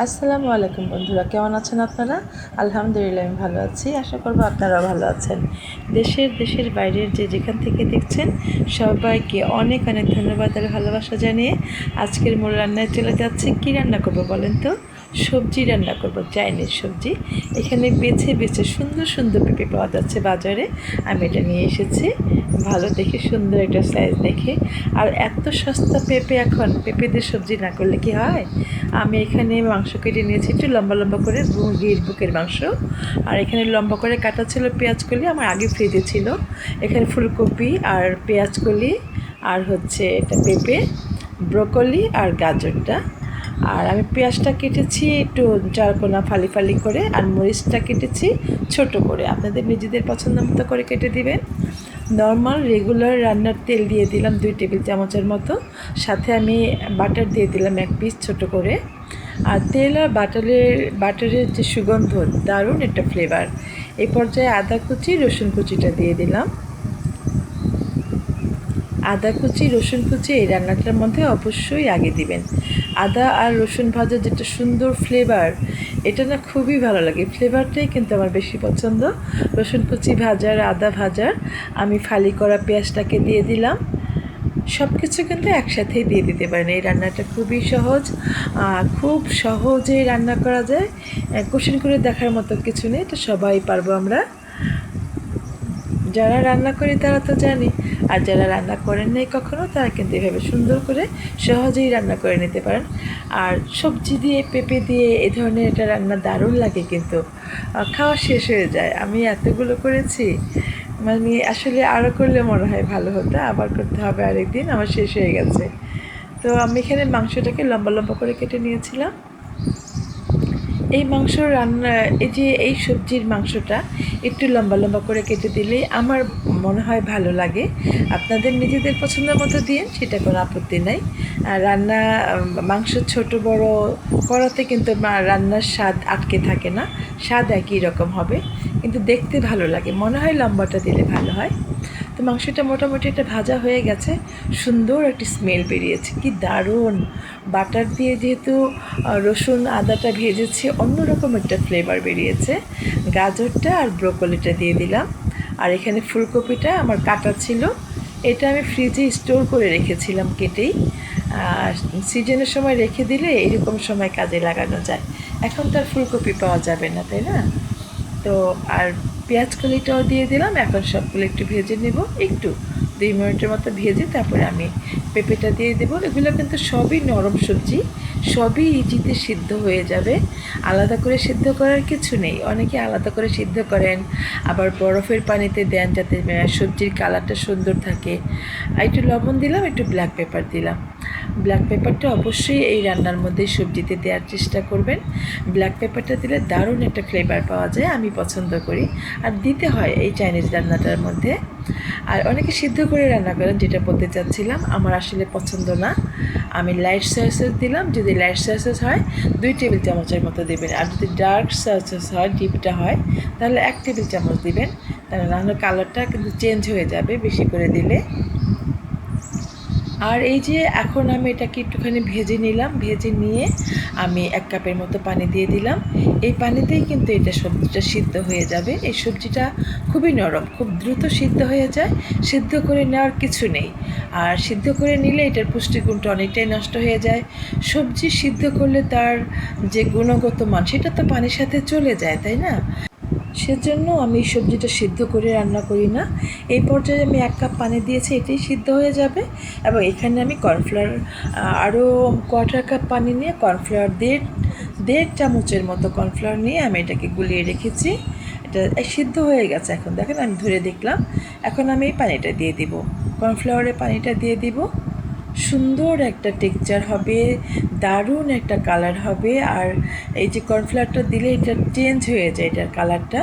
আসসালামু আলাইকুম বন্ধুরা, কেমন আছেন আপনারা? আলহামদুলিল্লাহ, আমি ভালো আছি। আশা করব আপনারা ভালো আছেন। দেশের দেশের বাইরের যে যেখান থেকে দেখছেন, সবাইকে অনেক অনেক ধন্যবাদ আর ভালোবাসা জানিয়ে আজকের মূল রান্নায় চলে যাচ্ছে। কী রান্না করব বলেন তো? সবজি রান্না করব, চাইনিজ সবজি। এখানে বেছে বেছে সুন্দর সুন্দর পেঁপে পাওয়া যাচ্ছে বাজারে। আমি এটা নিয়ে এসেছি। ভালো দেখে সুন্দর একটা সাইজ দেখে। আর এত সস্তা পেঁপে এখন পেঁপে দিয়ে সবজি না করলে কি হয়? আমি এখানে মাংস কেটে নিয়েছি, একটু লম্বা লম্বা করে মুরগির বুকের মাংস। আর এখানে লম্বা করে কাটা ছিল পেঁয়াজ কলি, আমার আগে ফ্রিজে ছিল। এখানে ফুলকপি আর পেঁয়াজ কলি, আর হচ্ছে এটা পেঁপে, ব্রোকলি আর গাজরটা। আর আমি পেঁয়াজটা কেটেছি একটু চারকোনা ফালি ফালি করে আর মরিচটা কেটেছি ছোট করে। আপনাদের নিজেদের পছন্দ মতো করে কেটে দিবেন। নর্মাল রেগুলার রান্নার তেল দিয়ে দিলাম দুই টেবিল চামচের মতো। সাথে আমি বাটার দিয়ে দিলাম এক পিস ছোট করে। আর তেল আর বাটারের বাটারের যে সুগন্ধ, দারুণ একটা ফ্লেভার এই পর্যায়ে আদা কুচি, রসুন কুচিটা দিয়ে দিলাম। আদা কুচি, রসুন কুচি এই রান্নাটার মধ্যে অবশ্যই আগে দিবেন। আদা আর রসুন ভাজা যেটা সুন্দর ফ্লেভার এটা না খুবই ভালো লাগে। ফ্লেভারটাই কিন্তু আমার বেশি পছন্দ। রসুন কুচি ভাজার, আদা ভাজার, আমি ফালি করা পেঁয়াজটাকে দিয়ে দিলাম। সব কিছু কিন্তু একসাথেই দিয়ে দিতে পারেন। এই রান্নাটা খুবই সহজ। খুব সহজে রান্না করা যায়। কোশ্চেন করে দেখার মতো কিছু নেই। এটা সবাই পারব আমরা। যারা রান্না করি তারা তো জানি। আর যারা রান্না করেন নাই কখনো, তারা কিন্তু এভাবে সুন্দর করে সহজেই রান্না করে নিতে পারেন। আর সবজি দিয়ে, পেঁপে দিয়ে এ ধরনের একটা রান্না দারুণ লাগে কিন্তু। খাওয়া শেষ হয়ে যায়। আমি এতগুলো করেছি মানে আসলে আরও করলে মনে হয় ভালো হতো, আবার করতে হবে আরেকদিন, আমার শেষ হয়ে গেছে। তো আমি এখানে মাংসটাকে লম্বা লম্বা করে কেটে নিয়েছিলাম। এই মাংস রান্না, এই যে এই সবজির মাংসটা একটু লম্বা লম্বা করে কেটে দিলে আমার মনে হয় ভালো লাগে। আপনাদের নিজেদের পছন্দের মতো দিন সেটা কোনো আপত্তি নাই। রান্না মাংস ছোট বড় করাতে কিন্তু রান্নার স্বাদ আটকে থাকে না। স্বাদ একই রকম হবে, কিন্তু দেখতে ভালো লাগে। মনে হয় লম্বাটা দিলে ভালো হয়। তো মাংসটা মোটামুটি একটা ভাজা হয়ে গেছে। সুন্দর একটি স্মেল বেরিয়েছে। কি দারুণ! বাটার দিয়ে যেহেতু রসুন, আদাটা ভেজেছি, অন্যরকম একটা ফ্লেভার বেরিয়েছে। গাজরটা আর ব্রোকলিটা দিয়ে দিলাম। আর এখানে ফুলকপিটা আমার কাটা ছিল। এটা আমি ফ্রিজে স্টোর করে রেখেছিলাম কেটেই। আর সিজনের সময় রেখে দিলে এরকম সময় কাজে লাগানো যায়। এখন তার ফুলকপি পাওয়া যাবে না, তাই না? তো আর পেঁয়াজ কলিটাও দিয়ে দিলাম। এখন সবগুলো একটু ভেজে নেব। একটু দুই মিনিটের মতো ভেজে তারপরে আমি পেঁপেটা দিয়ে দেবো। এগুলো কিন্তু সবই নরম সবজি, সবই ইজিতে সিদ্ধ হয়ে যাবে। আলাদা করে সিদ্ধ করার কিছু নেই। অনেকে আলাদা করে সিদ্ধ করেন, আবার বরফের পানিতে দেন যাতে সবজির কালারটা সুন্দর থাকে। আর একটু লবণ দিলাম, একটু ব্ল্যাক পেপার দিলাম। ব্ল্যাক পেপারটা অবশ্যই এই রান্নার মধ্যে সবজিতে দেওয়ার চেষ্টা করবেন। ব্ল্যাক পেপারটা দিলে দারুণ একটা ফ্লেভার পাওয়া যায়, আমি পছন্দ করি। আর দিতে হয় এই চাইনিজ রান্নাটার মধ্যে। আর অনেকে সিদ্ধ করে রান্না করেন, যেটা বলতে চাচ্ছিলাম, আমার আসলে পছন্দ না। আমি লাইট সয়েসেস দিলাম, যদি লাইট সয়েসেস হয়, দুই টেবিল চামচের মতো দেবেন। আর যদি ডার্ক সয়েসেস হয়, ডিপটা হয়, তাহলে এক টেবিল চামচ দিবেন। তাহলে কালারটা কিন্তু চেঞ্জ হয়ে যাবে বেশি করে দিলে। আর এই যে এখন আমি এটাকে একটুখানি ভেজে নিলাম, ভেজে নিয়ে আমি এক কাপের মতো পানি দিয়ে দিলাম। এই পানিতেই কিন্তু এটা সবজিটা সিদ্ধ হয়ে যাবে। এই সবজিটা খুবই নরম, খুব দ্রুত সিদ্ধ হয়ে যায়, সিদ্ধ করে নেওয়ার কিছু নেই। আর সিদ্ধ করে নিলে এটার পুষ্টিগুণটা অনেকটাই নষ্ট হয়ে যায়। সবজি সিদ্ধ করলে তার যে গুণগত মান, সেটা তো পানির সাথে চলে যায়, তাই না? সেজন্য আমি সবজিটা সিদ্ধ করে রান্না করি না। এই পর্যায়ে আমি এক কাপ পানি দিয়েছি, এটাই সিদ্ধ হয়ে যাবে। এবং এখানে আমি কর্নফ্লাওয়ার আরও কোয়ার্টার কাপ পানি নিয়ে কর্নফ্লাওয়ার দেড় দেড় চামচের মতো কর্নফ্লাওয়ার নিয়ে আমি এটাকে গুলিয়ে রেখেছি। এটা সিদ্ধ হয়ে গেছে এখন। দেখেন, আমি ধরে দেখলাম। এখন আমি এই পানিটা দিয়ে দিব। কর্নফ্লাওয়ারের পানিটা দিয়ে দিব। সুন্দর একটা টেক্সচার হবে, দারুণ একটা কালার হবে, আর এই যে কর্নফ্লাওয়ারটা দিলে এটা চেঞ্জ হয়ে যায় এটার কালারটা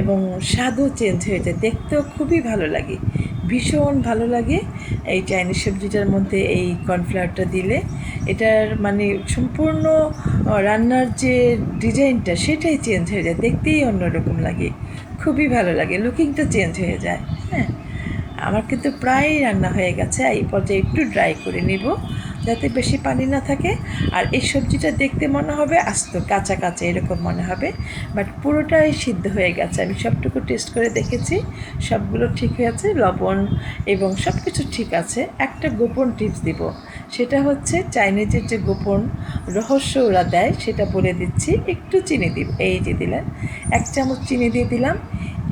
এবং স্বাদও চেঞ্জ হয়ে যায়। দেখতেও খুবই ভালো লাগে, ভীষণ ভালো লাগে এই চাইনিজ সবজিটার মধ্যে এই কর্নফ্লাওয়ারটা দিলে। এটার মানে সম্পূর্ণ রান্নার যে ডিজাইনটা সেটাই চেঞ্জ হয়ে যায়, দেখতেই অন্যরকম লাগে, খুবই ভালো লাগে লুকিংটা চেঞ্জ হয়ে যায় হ্যাঁ। আমার কিন্তু প্রায় রান্না হয়ে গেছে, এই পর্যায়ে একটু ড্রাই করে নিব যাতে বেশি পানি না থাকে। আর এই সবজিটা দেখতে মনে হবে আস্ত, কাঁচা কাঁচা এরকম মনে হবে বাট পুরোটাই সিদ্ধ হয়ে গেছে। আমি সবটুকু টেস্ট করে দেখেছি, সবগুলো ঠিক হয়েছে লবণ এবং সব কিছু ঠিক আছে। একটা গোপন টিপস দিব। সেটা হচ্ছে চাইনিজের যে গোপন রহস্য ওরা দেয়, সেটা বলে দিচ্ছি। একটু চিনি দিব এই যে দিলেন, এক চামচ চিনি দিয়ে দিলাম।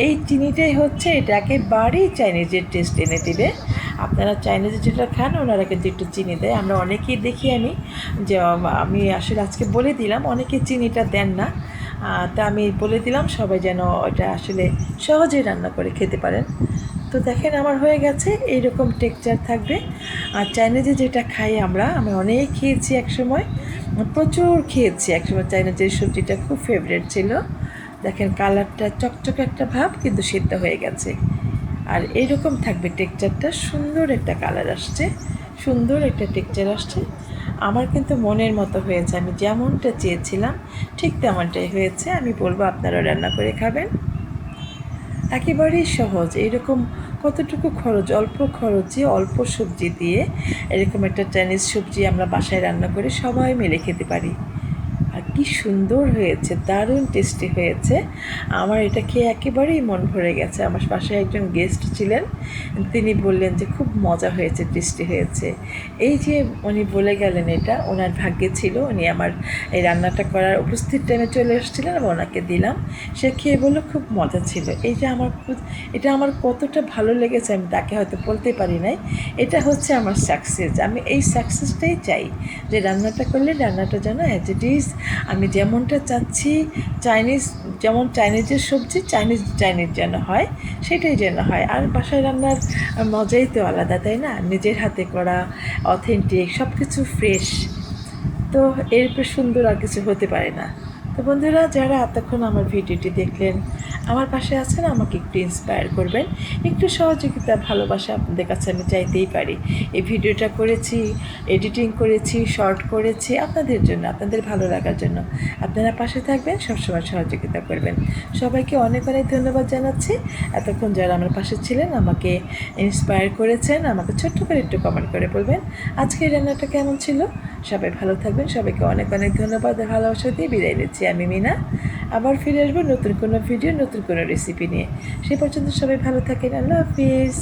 এই চিনিটাই হচ্ছে এটা একেবারেই চাইনিজের টেস্ট এনে দিবে। আপনারা চাইনিজের যেটা খান, ওনারা কিন্তু একটু চিনি দেয়। আমরা অনেকেই দেখি আমি, যে, আমি আসলে আজকে বলে দিলাম, অনেকে চিনিটা দেন না। তা আমি বলে দিলাম, সবাই যেন ওটা আসলে সহজেই রান্না করে খেতে পারেন। তো দেখেন আমার হয়ে গেছে এই রকম টেক্সচার থাকবে। আর চাইনিজে যেটা খাই আমরা আমি অনেক খেয়েছি একসময়, প্রচুর খেয়েছি একসময় চাইনিজের সবজিটা, খুব ফেভারিট ছিল। দেখেন কালারটা চকচকে একটা ভাব, কিন্তু সিদ্ধ হয়ে গেছে। আর এইরকম থাকবে টেক্সচারটা সুন্দর একটা কালার আসছে, সুন্দর একটা টেক্সচার আসছে। আমার কিন্তু মনের মতো হয়েছে, আমি যেমনটা চেয়েছিলাম, ঠিক তেমনটাই হয়েছে, আমি বলব আপনারা রান্না করে খাবেন। একেবারেই সহজ। এইরকম কতটুকু খরচ? অল্প খরচে অল্প সবজি দিয়ে এরকম একটা চাইনিজ সবজি আমরা বাসায় রান্না করে সবাই মিলে খেতে পারি। কি সুন্দর হয়েছে, দারুণ টেস্টি হয়েছে। আমার এটা খেয়ে একেবারেই মন ভরে গেছে। আমার পাশে একজন গেস্ট ছিলেন, তিনি বললেন যে খুব মজা হয়েছে টেস্টি হয়েছে। এই যে উনি বলে গেলেন এটা, ওনার ভাগ্যে ছিল, উনি আমার এই রান্নাটা করার উপস্থিত টাইমে চলে এসেছিলেন এবং ওনাকে দিলাম। সে খেয়ে বলল খুব মজা ছিল। এই যে আমার এটা আমার কতটা ভালো লেগেছে, আমি তাকে হয়তো বলতে পারি নাই। এটা হচ্ছে আমার সাকসেস আমি এই সাকসেসটাই চাই যে রান্নাটা করলে রান্নাটা যেন অ্যাজ ইট ইজ আমি যেমনটা চাচ্ছি, চাইনিজ, যেমন চাইনিজের সবজি, চাইনিজ চাইনিজ যেন হয়, সেটাই যেন হয়। আর বাসায় রান্নার মজাই তো আলাদা, তাই না? নিজের হাতে করা অথেন্টিক সব কিছু ফ্রেশ তো এরপর সুন্দর আর কিছু হতে পারে না। তো বন্ধুরা, যারা এতক্ষণ আমার ভিডিওটি দেখলেন আমার পাশে আছেন, আমাকে একটু ইন্সপায়ার করবেন। একটু সহযোগিতা ভালোবাসা আপনাদের কাছে আমি চাইতেই পারি। এই ভিডিওটা করেছি এডিটিং করেছি শর্ট করেছি, আপনাদের জন্য, আপনাদের ভালো লাগার জন্য। আপনারা পাশে থাকবেন, সবসময় সহযোগিতা করবেন। সবাইকে অনেক অনেক ধন্যবাদ জানাচ্ছি। এতক্ষণ যারা আমার পাশে ছিলেন, আমাকে ইন্সপায়ার করেছেন, আমাকে ছোট্ট করে একটু কমেন্ট করে বলবেন আজকে রান্নাটা কেমন ছিল? সবাই ভালো থাকবেন। সবাইকে অনেক অনেক ধন্যবাদ ভালোবাসা দিয়ে বিদায় নিচ্ছি। আমি মিনা। আবার ফিরে আসব নতুন কোনো ভিডিও নতুন কোনো রেসিপি নিয়ে। সে পর্যন্ত সবাই ভালো থাকেন। আল্লাহ হাফিজ।